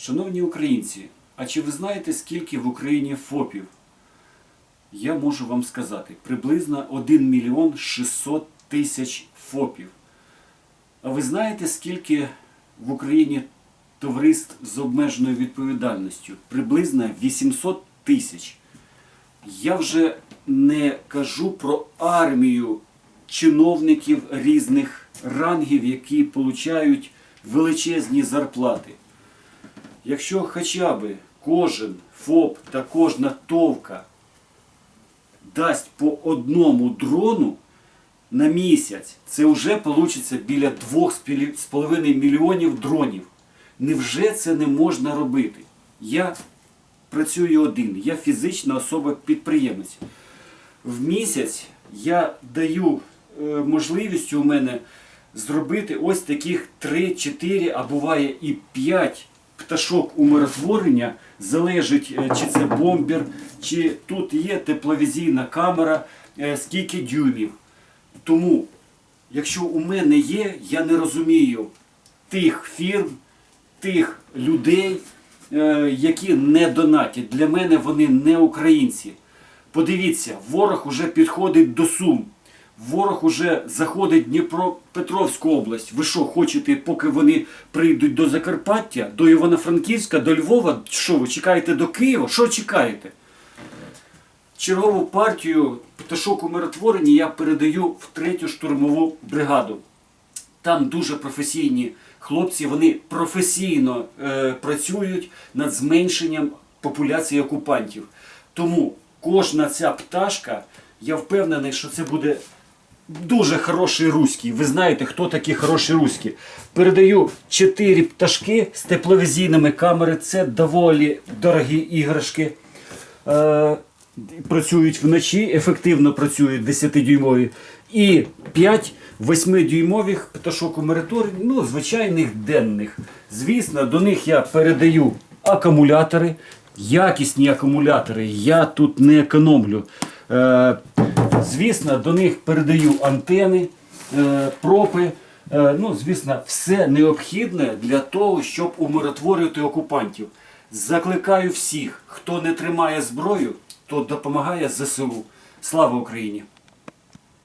Шановні українці, а чи ви знаєте, скільки в Україні ФОПів? Я можу вам сказати, приблизно 1 мільйон 600 тисяч ФОПів. А ви знаєте, скільки в Україні товариств з обмеженою відповідальністю? Приблизно 800 тисяч. Я вже не кажу про армію чиновників різних рангів, які получають величезні зарплати. Якщо хоча б кожен ФОП та кожна товка дасть по одному дрону на місяць, це вже вийде біля 2,5 мільйонів дронів. Невже це не можна робити? Я працюю один, я фізична особа-підприємець. В місяць я даю е, можливість у мене зробити ось таких 3-4, а буває і 5 пташок умиротворення. Залежить, е, чи це бомбер, чи тут є тепловізійна камера, е, скільки дюймів. Тому, якщо у мене є, я не розумію тих фірм, тих людей, е, які не донатять. Для мене вони не українці. Подивіться, ворог уже підходить до Сум. Ворог уже заходить Дніпропетровську область. Ви що, хочете, поки вони прийдуть до Закарпаття, до Івано-Франківська, до Львова? Що ви чекаєте до Києва? Що чекаєте? Чергову партію пташок умиротворення я передаю в третю штурмову бригаду. Там дуже професійні хлопці, вони професійно е, працюють над зменшенням популяції окупантів. Тому кожна ця пташка, я впевнений, що це буде дуже хороший руський. Ви знаєте, хто такі хороші руські. Передаю 4 пташки з тепловізійними камерами. Це доволі дорогі іграшки. Е, працюють вночі, ефективно працюють 10-дюймові. І 5 8-дюймових пташок у мериторі, ну, звичайних денних. Звісно, до них я передаю акумулятори, якісні акумулятори. Я тут не економлю. Е, звісно, до них передаю антени, е, пропи. Е, ну, звісно, все необхідне для того, щоб умиротворювати окупантів. Закликаю всіх, хто не тримає зброю, то допомагає ЗСУ. Слава Україні!